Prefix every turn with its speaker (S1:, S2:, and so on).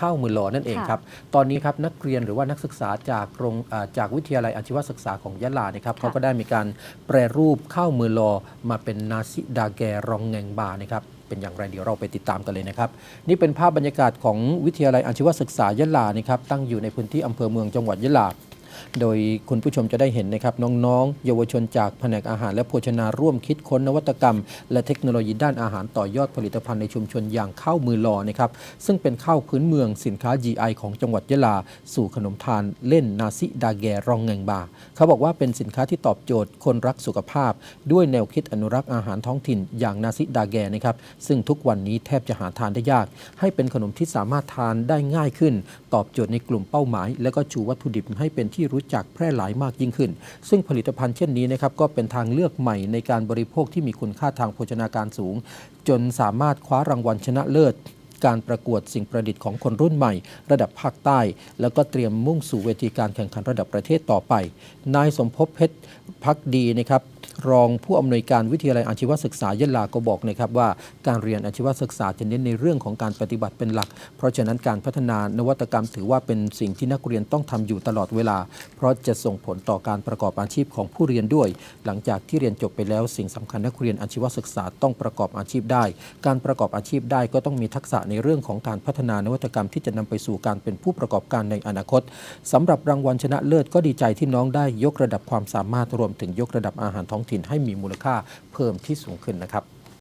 S1: ข้าวมือหล่อนั่นเองครับ ตอนนี้ครับนักเรียนหรือว่านักศึกษาจากโรงอ่าจากวิทยาลัยอาชีวศึกษาของยะลานะครับเขาก็ได้มีการแปรรูปข้าวมือหล่อมาเป็นนาซิดาแกรองแงงบานะครับเป็นอย่างไรเดี๋ยวเราไปติดตามกันเลยนะครับ นี่เป็นภาพบรรยากาศของวิทยาลัยอาชีวศึกษายะลานะครับตั้งอยู่ในพื้นที่อำเภอเมืองจังหวัดยะลา โดยคุณผู้ชมจะได้เห็นนะครับน้องๆ เยาวชนจากแผนกอาหารและโภชนาร่วมคิดค้นนวัตกรรม และเทคโนโลยีด้านอาหารต่อยอดผลิตภัณฑ์ในชุมชนอย่างข้าวมือลอนะครับซึ่งเป็นข้าวพื้นเมืองสินค้า GI ของจังหวัดยะลา สู่ขนมทานเล่นนาซิดาแกรองเงงบา เขาบอกว่าเป็นสินค้าที่ตอบโจทย์คนรักสุขภาพ ด้วยแนวคิดอนุรักษ์อาหารท้องถิ่นอย่างนาซิดาแกนะครับซึ่งทุกวันนี้แทบจะหาทานได้ยาก ให้เป็นขนมที่สามารถทานได้ง่ายขึ้น ตอบโจทย์ในกลุ่มเป้าหมาย และก็ชูวัตถุดิบให้เป็นที่รู้จักแพร่หลายมากยิ่งขึ้น ซึ่งผลิตภัณฑ์เช่นนี้นะครับก็เป็นทางเลือกใหม่ในการบริโภคที่มีคุณค่าทางโภชนาการสูง จนสามารถคว้ารางวัลชนะเลิศการประกวดสิ่งประดิษฐ์ของคนรุ่นใหม่ ระดับภาคใต้ แล้วก็เตรียมมุ่งสู่เวทีการแข่งขันระดับประเทศต่อไป นายสมภพเพชรพักดีนะครับ รองผู้อำนวยการวิทยาลัยอาชีวศึกษายะลาก็บอกนะครับว่าการเรียนอาชีวศึกษาจะเน้นในเรื่องของการปฏิบัติเป็นหลัก เพราะฉะนั้นการพัฒนานวัตกรรมถือว่าเป็นสิ่งที่นักเรียนต้องทำอยู่ตลอดเวลา เพราะจะส่งผลต่อการประกอบอาชีพของผู้เรียนด้วย หลังจากที่เรียนจบไปแล้วสิ่งสำคัญนักเรียนอาชีวศึกษาต้องประกอบอาชีพได้ การประกอบอาชีพได้ก็ต้องมีทักษะในเรื่องของการพัฒนานวัตกรรมที่จะนำไปสู่การเป็นผู้ประกอบการในอนาคตสำหรับรางวัลชนะเลิศก็ดีใจที่น้องได้ยกระดับความสามารถรวมถึงยกระดับอาหารท้องถิ่นถิ่นให้มีมูลค่าเพิ่มที่สูงขึ้นนะครับ